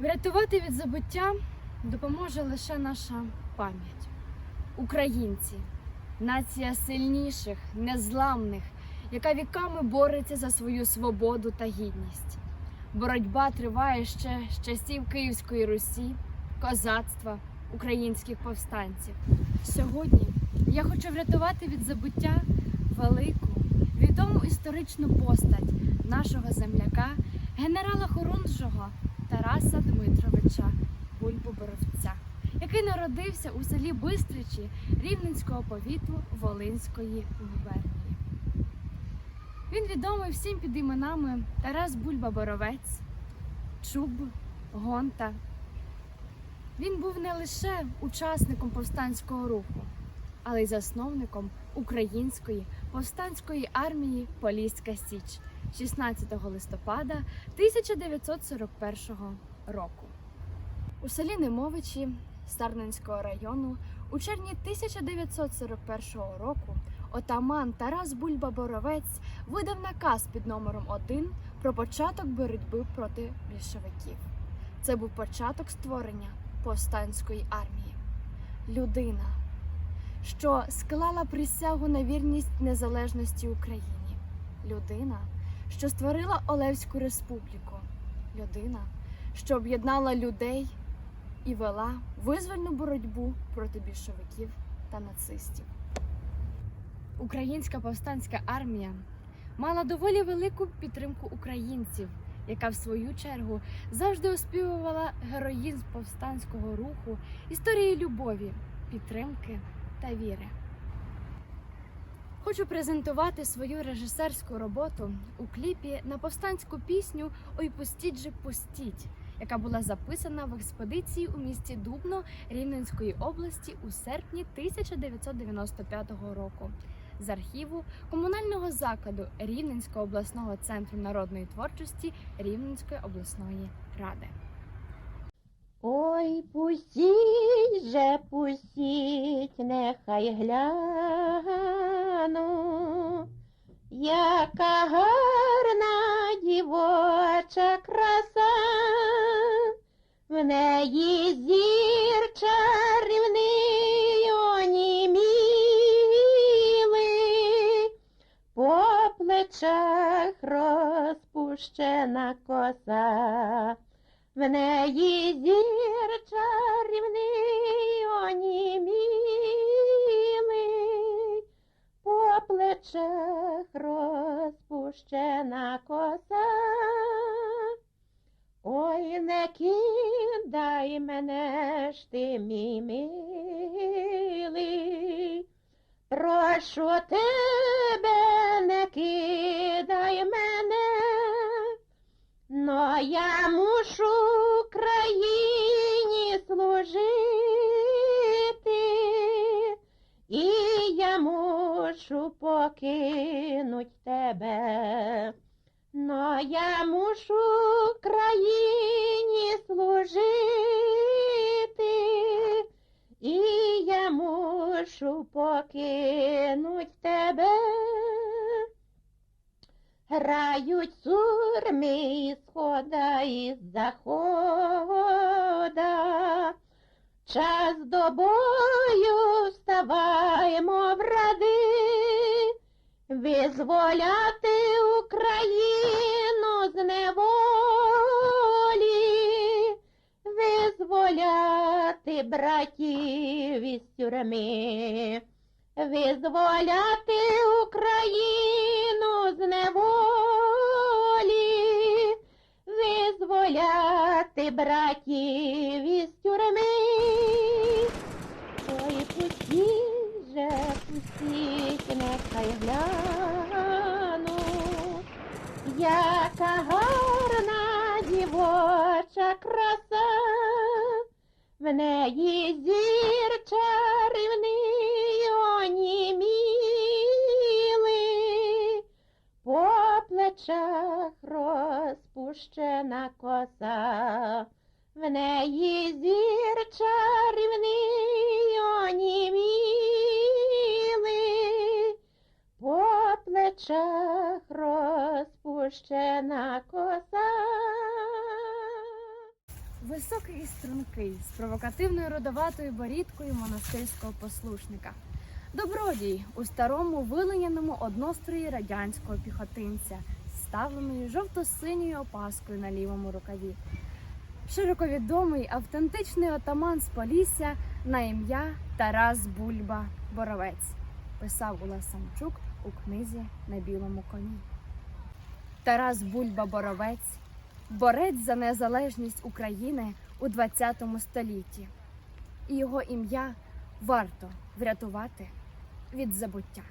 Врятувати від забуття допоможе лише наша пам'ять. Українці нація сильніших, незламних, яка віками бореться за свою свободу та гідність. Боротьба триває ще з часів Київської Русі, козацтва, українських повстанців. Сьогодні я хочу врятувати від забуття велику, відому історичну постать нашого земляка, генерала Хорунжого Тараса Дмитровича Бульбу-Боровця, який народився у селі Бистричі Рівненського повіту Волинської губернії. Він відомий всім під іменами Тарас Бульба-Боровець, Чуб, Гонта. Він був не лише учасником повстанського руху, але й засновником української повстанської армії Поліська Січ 16 листопада 1941 року. У селі Немовичі Старненського району у червні 1941 року отаман Тарас Бульба-Боровець видав наказ під номером 1 про початок боротьби проти більшовиків. Це був початок створення повстанської армії. Людина, що склала присягу на вірність незалежності Україні. Людина, що створила Олевську республіку. Людина, що об'єднала людей і вела визвольну боротьбу проти більшовиків та нацистів. Українська повстанська армія мала доволі велику підтримку українців, яка в свою чергу завжди оспівувала героїзм повстанського руху, історії любові, підтримки та віри. Хочу презентувати свою режисерську роботу у кліпі на повстанську пісню Ой пустіть же пустіть, яка була записана в експедиції у місті Дубно Рівненської області у серпні 1995 року з архіву комунального закладу Рівненського обласного центру народної творчості Рівненської обласної ради. Ой, пустіть же, пустіть, нехай гляну, яка гарна дівоча краса, в неї зір чарівний онімілий, по плечах розпущена коса. В неї зір чарівний онімілий, плечах розпущена коса. Ой, не кидай мене ж ти, мій милий, прошу тебе, не кидай мене. Но я мушу країні служити, мушу покинуть тебе. Но я мушу країні служити, і я мушу покинуть тебе. Грають сурми схода і захода. Час до бою вставаймо в ради, визволяти Україну з неволі, визволяти братів із тюрми, визволяти Україну з неволі, визволяти братів із тюрми. Ой, пустіть же, пустіть, нехай гляну, яка гарна дівоча краса, в неї зір чарівний онімілий, по плечах розпущена коса, в неї зір розпущена коса. Високий і стрункий, з провокативною родоватою борідкою монастирського послушника. Добродій у старому вилиняному однострої радянського піхотинця, ставленою жовто-синьою опаскою на лівому рукаві. Широковідомий автентичний отаман з Полісся на ім'я Тарас Бульба Боровець, писав Улас Самчук у книзі на білому коні. Тарас Бульба Боровець борець за незалежність України у ХХ столітті, і його ім'я варто врятувати від забуття.